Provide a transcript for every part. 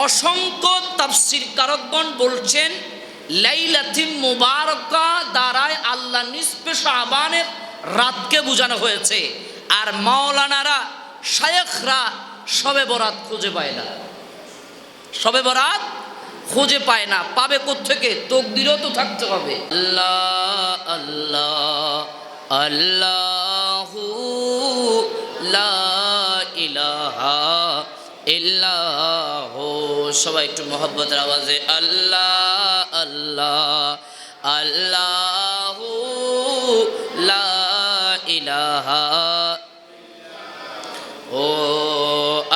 অসংখ্য তাফসির কারকগণ বলছেন, লাইলাতিন মুবারকা দ্বারায় আল্লাহ নিসপে শাবানের রাতকে বোঝানো হয়েছে। আর মাওলানারা, শায়েখরা সবে বরাত খুঁজে পায় না। সবে বরাত খুঁজে পায় না। পাবে কোত্থেকে? তকদিরও তো থাকতে হবে। আল্লাহ আল্লাহ, আল্লাহু। সবাই একটু মহব্বতের আওয়াজে, আল্লাহ আল্লাহ, আল্লাহু ইলাহা ও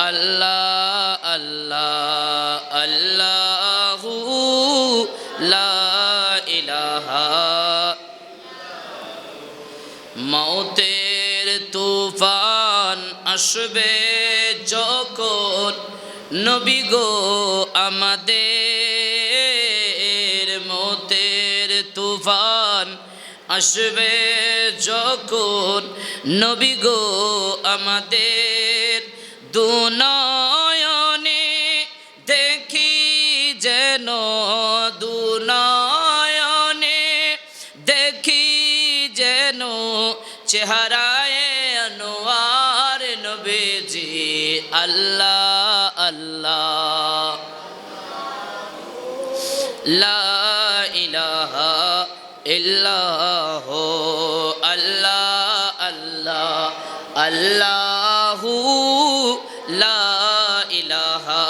আল্লাহ আল্লাহ, আল্লাহু ইলাহা। মৌতের তুফান আসবে নবী গো আমাদের মৌতের তুফান আসবে যখন। নবী গো আমাদের দুনয়নে দেখি যেন, দুনয়নে দেখি যেন চেহারায় আনোয়ার নবীজি আল্লাহ। আল্লাহু লা ইলাহা।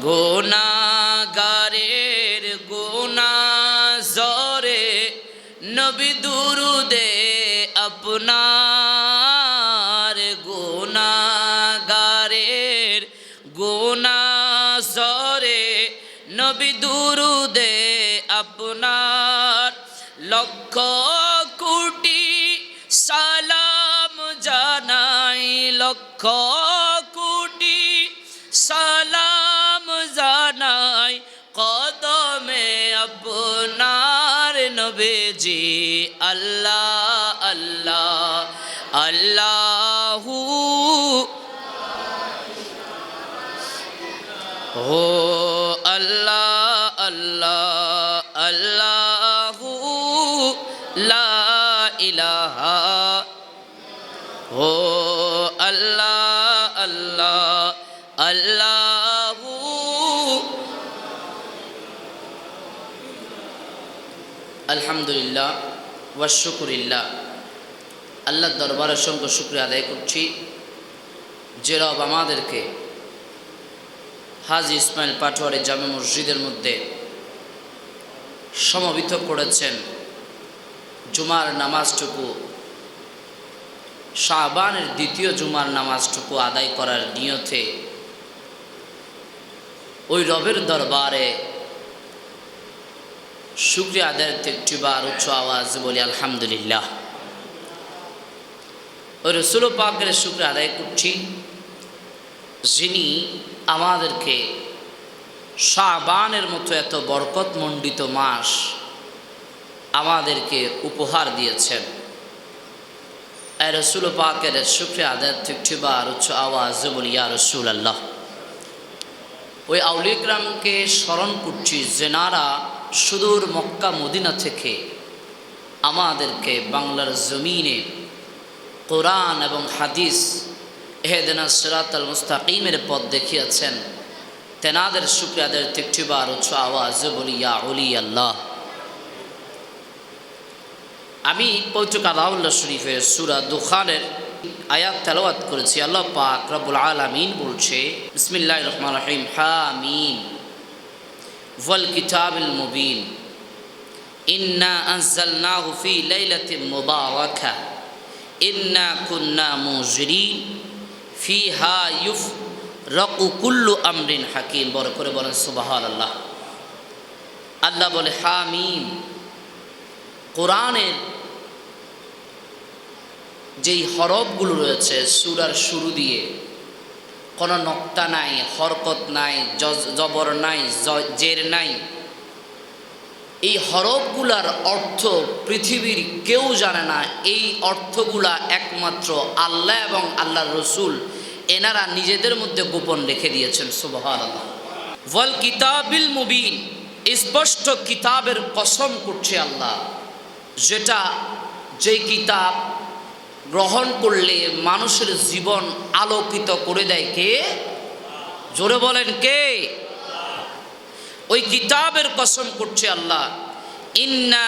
গোনাগারের গোনা জরে নবী দুরুদে আপনার। গোনাগারের গোনা জরে নবী দুরুদে আপনার। লক্ষ লক্ষ কোটি সালাম জানাই কদমে আপনার নবীজি। আল্লাহ আল্লাহ, আল্লাহু। ও আল্লাহ আল্লাহ, আল্লাহু। লা ইলাহা। ও আলহামদুলিল্লাহ, ওয়াশুকুরিল্লাহ। আল্লাহর দরবারে অসংখ্য শুক্রিয়া আদায় করছি। যে রব আমাদেরকে হাজি ইসমাইল পাটোয়ারি জামে মসজিদের মধ্যে সমবেত করেছেন, জুমার নামাজটুকু শাহবানের দ্বিতীয় জুমার নামাজটুকু আদায় করার নিয়তে ওই রবের দরবারে শুক্রিয়া আদায়ের একটি বার উচ্চ আওয়াজ বলি, আলহামদুলিল্লাহ। ওই রসুল পাকের শুক্রিয়া আদায় করছি। যিনি আমাদেরকে শাহবানের মতো এত বরকতমণ্ডিত মাস আমাদেরকে উপহার দিয়েছেন। এ রসুল পাকের শুক্রিয়া আদায় একটি বার উচ্চ আওয়াজ বলি, ইয়া রসুল আল্লাহ ওই আউলিগ্রামকে স্মরণ করছি জেনারা সুদূর মক্কা মদিনা থেকে আমাদেরকে বাংলার জমিনে কোরআন এবং হাদিস এহেদিনা সিরাত আল মুস্তাকিমের পথ দেখিয়েছেন। তেনাদের শুক্রিয়াদের তিকটিবার উচ্চ আওয়াজ বলি, ইয়া অলি আল্লাহ। আমি পৌতুক আলাউল্লাহ শরীফের সুরা দুখানের আয়াত তেলাওয়াত করেছি। আল্লাহ পাক রব্বুল আলামিন বলছে বিসমিল্লাহ রহমান রহিম। হামিন ওয়াল কিতাবিল মুবিন। ইন্না আনজালনাহু ফি লাইলাতিন মুবারাকা। ইন্না কুন্না মুজরিন। ফিহা ইউফ রকু কুল্লু আমরিন হাকিম। বড় করে বলেন সুবাহান আল্লাহ আল্লাহ বলে, হামিম। কোরআনের যেই হরফগুলো রয়েছে, সুরার শুরু দিয়ে কোনো নক্তা নাই, হরকত নাই জবর নাই জের নাই। এই হরফগুলার অর্থ পৃথিবীর কেউ জানে না। এই অর্থগুলা একমাত্র আল্লাহ এবং আল্লাহর রসুল এনারা নিজেদের মধ্যে গোপন রেখে দিয়েছেন সুবহান আল্লাহ ওয়াল কিতাবিল মুবিন, স্পষ্ট কিতাবের কসম করছে আল্লাহ। যেটা যেই কিতাব গ্রহণ করলে মানুষের জীবন আলোকিত করে দেয় কে? জোরে বলেন কে? ওই কিতাবের কসম করছে আল্লাহ। ইন্না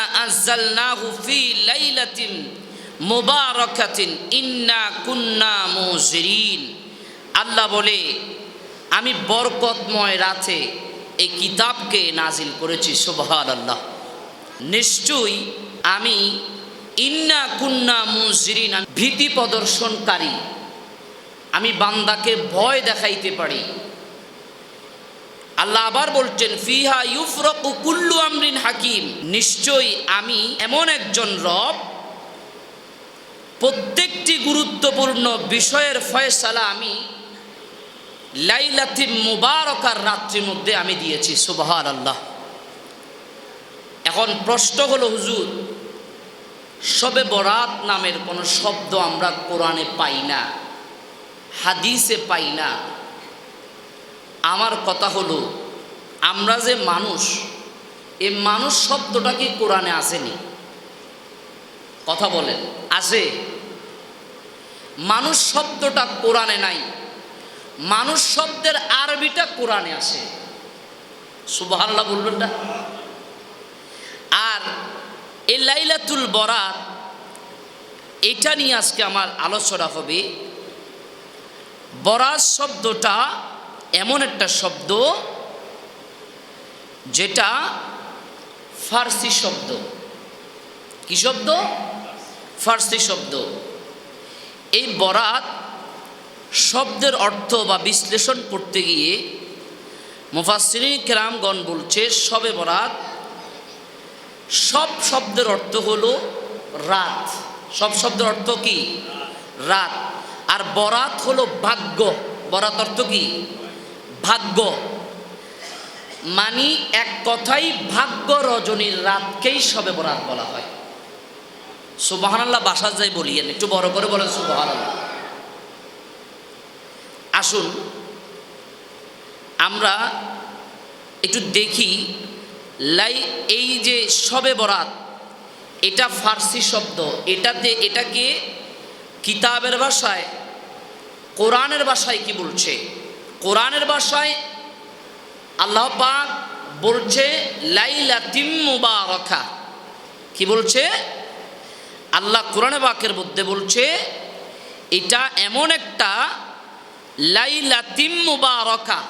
লাইলাতিন ইন্না কুন্না আল্লাহ বলে, আমি বরকতময় রাতে এই কিতাবকে নাজিল করেছি সুবহান আল্লাহ নিশ্চয়ই আমি ইন্না কুন্না মুজরিন ভীতি প্রদর্শনকারী। আমি বান্দাকে ভয় দেখাইতে পারি। আল্লাহ আবার বলছেন, ফিহা ইউফরকু কুল্লু আমরিন হাকিম। নিশ্চয়ই আমি এমন একজন রব, প্রত্যেকটি গুরুত্বপূর্ণ বিষয়ের ফয়সালা আমি লাইলাতি মুবারকার রাত্রির মধ্যে আমি দিয়েছি সুবহান আল্লাহ এখন প্রশ্ন হলো, হুজুর সবে বরাত নামের কোনো শব্দ আমরা কোরআনে পাই না, হাদিসে পাই না। আমার কথা হলো, আমরা যে মানুষ, এ মানুষ শব্দটা কি কোরআনে আসেনি? কথা বলেন আছে মানুষ শব্দটা কোরআনে নাই, মানুষ শব্দের আরবিটা কোরআনে আসে। সুবহানাল্লাহ বলবেন না? লাইলাতুল বরাত এটা নিয়ে আজকে আমার আলোচনা হবে। বরাত শব্দটা এমন একটা শব্দ যেটা ফার্সি শব্দ। কি শব্দ? ফার্সি শব্দ। এই বরাত শব্দের অর্থ বা বিশ্লেষণ করতে গিয়ে মুফাসিনী কেরামগণ বলছে, সবে বরাত সব শব্দের অর্থ হলো রাত। সব শব্দের অর্থ কি? রাত। আর বরাত হলো ভাগ্য। বরাত অর্থ কি? ভাগ্য। মানি এক কথাই ভাগ্য রজনীর রাতকেই সবে বরাত বলা হয়। সুবাহানাল্লাহ বাসা যাই বলিয়েন। একটু বড় করে বলেন সুবাহানাল্লাহ। আসুন, আমরা একটু দেখি লাই, এই যে সবে বরাত, এটা ফার্সি শব্দ। এটাতে এটাকে কিতাবের ভাষায়, কোরআনের ভাষায় কি বলছে? কোরআনের ভাষায় আল্লাহ পাক বলছে লাইলা তিম্মুবারকা কি বলছে? আল্লাহ কোরআনে বাকের মধ্যে বলছে, এটা এমন একটা লাইলা তিম্মুবারকা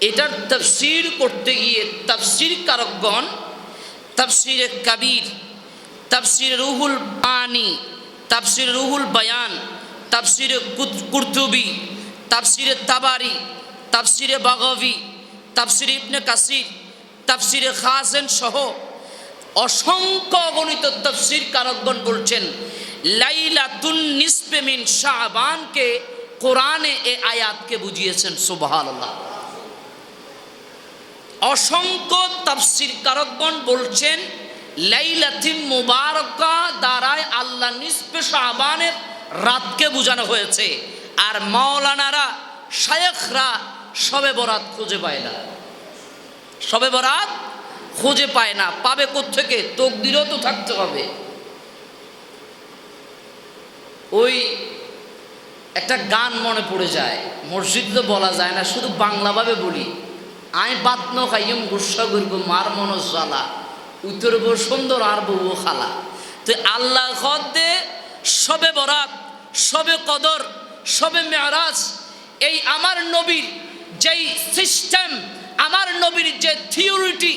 এটার তফসির করতে গিয়ে তফসির কারকগণ, তফসিরে কবির, তফসির রুহুল পানি তফসির রুহুল বয়ান, তফসিরে কুর্তুবি, তফসিরে তাবারি, তফসিরে বাগবি, তফসির ইবনে কাসির, তফসিরে খাসেন সহ অসংখ্য গণিত তফসির কারকগণ বলছেন, লাইলাতুন নিসপে মিন শাহবানকে কোরআনে এ আয়াতকে বুঝিয়েছেন, সুবহানাল্লাহ। অসংখ্য তাফসির কারকগণ বলছেন, লাইলাতিন মুবারকা দ্বারায় আল্লাহ নিসপে শাহবানের রাতকে বোঝানো হয়েছে। আর মাওলানারা, শায়েখরা সবে বরাত খুঁজে পায় না। সবে বরাত খুঁজে পায় না, পাবে কোথেকে তকদিরও তো থাকতে হবে। ওই একটা গান মনে পড়ে যায়, মসজিদ তো বলা যায় না, শুধু বাংলাভাবে বলি। আই বাতন খাইম গুসা করব মার মন জ্বালা। উত্তরব সুন্দর, আর বউ খালা। তো আল্লাহ দে সবে বরাত, সবে কদর, সবে মেয়ারাজ, এই আমার নবীর যেই সিস্টেম আমার নবীর যে থিওরিটি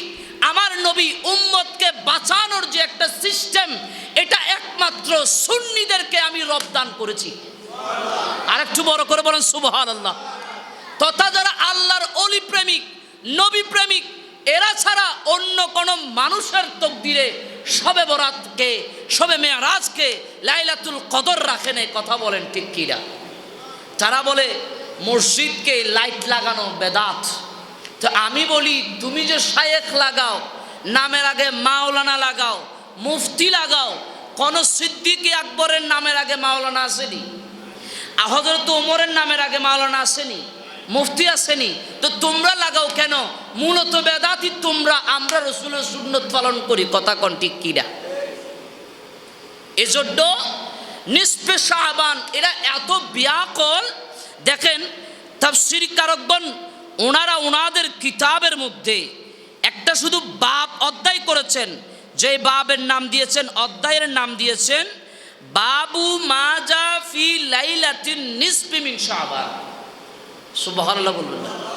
আমার নবী উম্মতকে বাঁচানোর যে একটা সিস্টেম এটা একমাত্র সুন্নিদেরকে আমি রবদান করেছি। আর একটু বড় করে বলেন সুবহান আল্লাহ তথা যারা আল্লাহর অলি প্রেমিক নবী প্রেমিক, এরা ছাড়া অন্য কোনো মানুষের তকদিরে সবে বরাতকে, সবে মেয়ারাজকে লাইলাতুল কদর রাখেন এই কথা বলেন ঠিক কিরা তারা বলে, মসজিদকে লাইট লাগানো বেদাত। তো আমি বলি, তুমি যে শায়েখ লাগাও, নামের আগে মাওলানা লাগাও, মুফতি লাগাও, কোন সিদ্দিকি আকবরের নামের আগে মাওলানা আসেনি? হজরত ওমরের নামের আগে মাওলানা আসেনি? মুফতি আসেনি, তো তোমরা লাগাও কেন? মূলত বেদাতি তোমরা, আমরা রসুলের সুন্নত পালন করি, কথা কন কিরা এজন্য নিষ্পে সাহাবান এরা এত ব্যাকল, দেখেন তাফসির কারকগণ ওনারা ওনাদের কিতাবের মধ্যে একটা শুধু বাপ অধ্যায় করেছেন, যে বাবের নাম দিয়েছেন, অধ্যায়ের নাম দিয়েছেন, বাবু মাজা ফি লাইলাতিন নিসফি মিন সুবহানাল্লাহ বলবেন না।